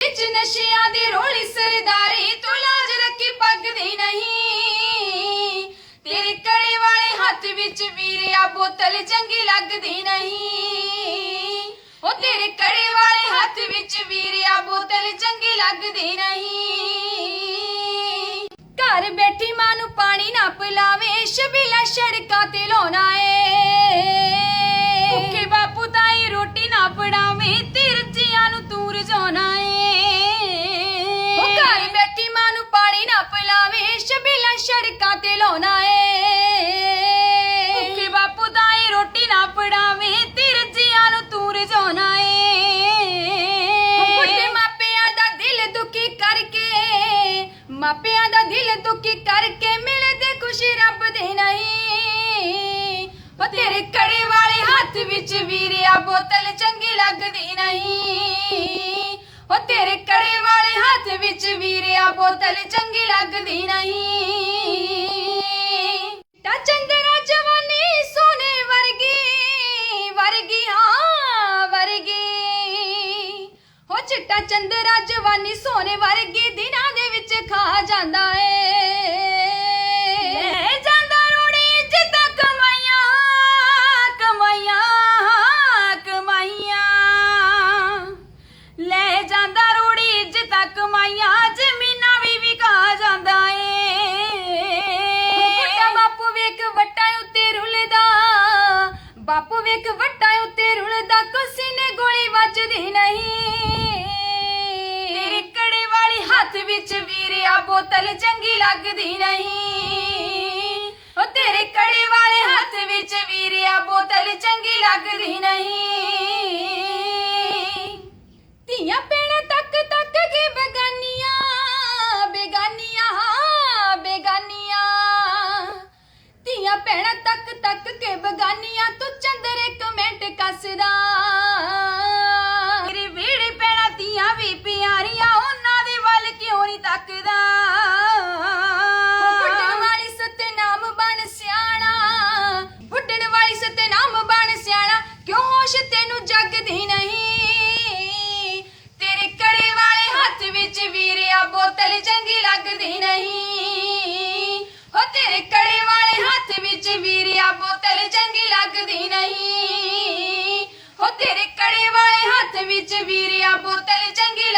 ਵਿੱਚ ਨਸ਼ਿਆਂ ਦੀ ਰੋਲੀ ਸਰਦਾਰੀ, ਤੂੰ ਲਾਜ ਰੱਖੀ ਪੱਗਦੀ ਨਹੀਂ। ਤੇਰੇ ਕੜੇ ਵਾਲੇ ਹੱਥ ਵਿੱਚ ਵੀਰਿਆ ਬੋਤਲ ਚੰਗੀ ਲੱਗਦੀ ਨਹੀਂ। ਉਹ ਤੇਰੇ ਕੜੇ ਵਾਲੇ ਹੱਥ ਵਿੱਚ ਵੀਰਿਆ ਬੋਤਲ ਚੰਗੀ ਲੱਗਦੀ ਨਹੀਂ। ਘਰ ਬੈਠੀ ਮਾਂ ਨੂੰ ਪਾਣੀ ਨਾ ਪਿਲਾਵੇ, ਸ਼ਬੀਲਾ ਸੜਕਾਂ ਤੇ ਲਾਉਣਾ ਏ। ਨੂੰ ਪਾਣੀ ਨਾ ਪਿਲਾਵੇ ਸ਼ਬੀਲਾ ਸੜਕਾਂ ਤੇ ਲਾਉਣਾ ਏ। ਭੁੱਖੇ ਬਾਪੂ ਤਾਈ ਰੋਟੀ ਨਾ ਪੜਾਵੇ ਤਿਰਜੀਆਂ ਨੂੰ ਤੂੰ ਰਜਾਉਣਾ ਏ। ਵੱਡੇ ਮਾਪਿਆਂ ਦਾ ਦਿਲ ਦੁਖੀ ਕਰਕੇ ਮਾਪਿਆਂ ਦਾ ਦਿਲ ਦੁਖੀ ਕਰਕੇ ਮਿਲਦੇ ਖੁਸ਼ੀ ਰੱਬ ਦੇ ਨਹੀਂ। ਤੇਰੇ ਕੜੇ ਵਾਲੇ ਹੱਥ ਵਿੱਚ ਵੀਰਿਆ ਬੋਤਲ ਚੰਗੀ ਲੱਗਦੀ ਨਹੀਂ। ਉਹ ਤੇਰੇ ਕੜੇ ਵਾਲੇ ਹੱਥ ਵਿੱਚ ਵੀਰਿਆ ਬੋਤਲ ਚੰਗੀ ਲੱਗਦੀ ਨਹੀਂ। ਤਾਂ ਚੰਦਰਾ ਜਵਾਨੀ ਸੋਨੇ ਵਰਗੀ ਵਰਗੀ, ਹਾਂ, ਵਰਗੀ। ਹੋ ਚਿੱਟਾ ਚੰਦਰਾ ਜਵਾਨੀ ਸੋਨੇ ਵਰਗੀ ਦਿਨਾਂ ਦੇ ਵਿੱਚ ਖਾ ਜਾਂਦਾ ਏ। ਗੋਲੀ ਨਹੀਂ। ਤੇਰੇ ਕੜੇ ਵਾਲੀ ਹੱਥ ਵਿੱਚ ਵੀਰਿਆ ਬੋਤਲ ਚੰਗੀ ਲੱਗਦੀ ਨਹੀਂ। ਉਹ ਤੇਰੇ ਕੜੇ ਵਾਲੇ ਹੱਥ ਵਿੱਚ ਵੀਰਿਆ ਬੋਤਲ ਚੰਗੀ ਲੱਗਦੀ ਨਹੀਂ। ਚੰਗੀ ਨਹੀਂ। ਹੋ ਤੇਰੇ ਕੜੇ ਵਾਲੇ ਹੱਥ ਵਿੱਚ ਵੀਰਿਆ ਬੋਤਲ ਚੰਗੀ ਲੱਗਦੀ ਨਹੀਂ। ਹੋ ਤੇਰੇ ਕੜੇ ਵਾਲੇ ਹੱਥ ਵਿੱਚ ਵੀਰਿਆ ਬੋਤਲ ਚੰਗੀ